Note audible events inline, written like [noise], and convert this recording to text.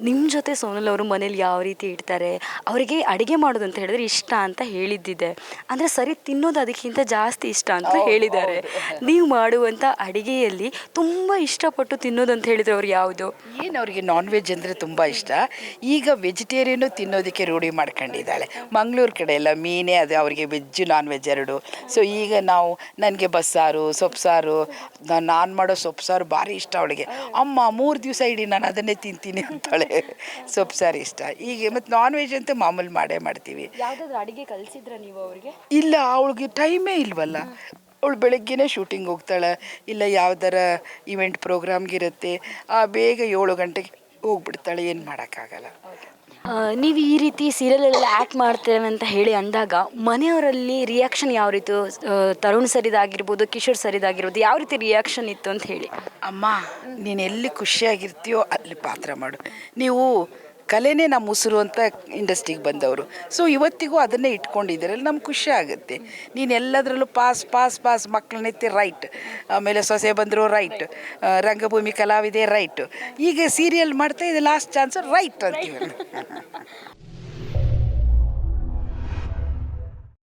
ನಿಮ್ಮ ಜೊತೆ ಸೋನಲ್ ಅವರು ಮನೇಲಿ ಯಾವ ರೀತಿ ಇಡ್ತಾರೆ ಅವರಿಗೆ ಅಡುಗೆ ಮಾಡೋದು ಅಂತ ಹೇಳಿದ್ರೆ ಇಷ್ಟ ಅಂತ ಹೇಳಿದ್ದಿದೆ. ಅಂದರೆ ಸರಿ ತಿನ್ನೋದು ಅದಕ್ಕಿಂತ ಜಾಸ್ತಿ ಇಷ್ಟ ಅಂತ ಹೇಳಿದ್ದಾರೆ. [laughs] ನೀವು ಮಾಡುವಂಥ ಅಡುಗೆಯಲ್ಲಿ ತುಂಬ ಇಷ್ಟಪಟ್ಟು ತಿನ್ನೋದು ಅಂತ ಹೇಳಿದ್ರೆ ಅವ್ರು ಯಾವುದು? ಏನು ಅವರಿಗೆ ನಾನ್ ವೆಜ್ ಅಂದರೆ ತುಂಬ ಇಷ್ಟ. ಈಗ ವೆಜಿಟೇರಿಯನ್ನು ತಿನ್ನೋದಕ್ಕೆ ರೂಢಿ ಮಾಡ್ಕೊಂಡಿದ್ದಾಳೆ. ಮಂಗಳೂರು ಕಡೆ ಎಲ್ಲ ಮೀನೇ ಅದು ಅವರಿಗೆ ವೆಜ್ ನಾನ್ ವೆಜ್ ಎರಡು. ಸೊ ಈಗ ನಾವು ನನಗೆ ಬಸ್ಸಾರು ಸೊಪ್ಪು ನಾನು ಮಾಡೋ ಸೊಪ್ಪು ಸಾರು ಭಾರಿ ಇಷ್ಟ ಅವಳಿಗೆ. ಅಮ್ಮ ಮೂರು ದಿವಸ ಇಡೀ ನಾನು ಅದನ್ನೇ ತಿಂತೀನಿ ಅಂತಾಳೆ. ಸೊಪ್ಪು ಸಾರು ಇಷ್ಟ. ಈಗ ಮತ್ತು ನಾನ್ ವೆಜ್ ಅಂತೂ ಮಾಮೂಲಿ ಮಾಡೇ ಮಾಡ್ತೀವಿ. ಯಾವುದಾದ್ರು ಅಡಿಗೆ ಕಲಿಸಿದ್ರ ನೀವು ಅವರಿಗೆ? ಇಲ್ಲ ಅವಳಿಗೆ ಟೈಮೇ ಇಲ್ವಲ್ಲ. ಅವಳು ಬೆಳಗ್ಗೆನೇ ಶೂಟಿಂಗ್ ಹೋಗ್ತಾಳೆ. ಇಲ್ಲ ಯಾವ್ದಾರ ಇವೆಂಟ್ ಪ್ರೋಗ್ರಾಮ್ಗಿರುತ್ತೆ ಆ ಬೇಗ ಏಳು ಗಂಟೆಗೆ ಹೋಗ್ಬಿಡ್ತಾಳೆ ಏನು ಮಾಡೋಕ್ಕಾಗಲ್ಲ. ನೀವು ಈ ರೀತಿ ಸೀರಿಯಲಲ್ಲಿ ಆ್ಯಕ್ಟ್ ಮಾಡ್ತೇವೆ ಅಂತ ಹೇಳಿ ಅಂದಾಗ ಮನೆಯವರಲ್ಲಿ ರಿಯಾಕ್ಷನ್ ಯಾವ ರೀತಿ? ತರುಣ್ ಸರಿದಾಗಿರ್ಬೋದು ಕಿಶೋರ್ ಸರಿದಾಗಿರ್ಬೋದು ಯಾವ ರೀತಿ ರಿಯಾಕ್ಷನ್ ಇತ್ತು ಅಂತ ಹೇಳಿ. ಅಮ್ಮ ನೀನು ಎಲ್ಲಿ ಖುಷಿಯಾಗಿರ್ತೀಯೋ ಅಲ್ಲಿ ಪಾತ್ರ ಮಾಡು. ನೀವು ಕಲೆನೇ ನಮ್ಮ ಉಸಿರು ಅಂತ ಇಂಡಸ್ಟ್ರಿಗೆ ಬಂದವರು. ಸೊ ಇವತ್ತಿಗೂ ಅದನ್ನೇ ಇಟ್ಕೊಂಡಿದ್ದಾರೆ ನಮ್ಗೆ ಖುಷಿ ಆಗುತ್ತೆ. ನೀನು ಎಲ್ಲದರಲ್ಲೂ ಪಾಸ್ ಪಾಸ್ ಪಾಸ್ ಮಕ್ಕಳನ್ನೆತ್ತಿ ರೈಟ್ ಆಮೇಲೆ ಸೊಸೆ ಬಂದರು ರೈಟ್ ರಂಗಭೂಮಿ ಕಲಾವಿದೆ ರೈಟ್ ಈಗ ಸೀರಿಯಲ್ ಮಾಡ್ತಾ ಇದೆ ಲಾಸ್ಟ್ ಚಾನ್ಸ್ ರೈಟ್ ಅಂತೀವಿ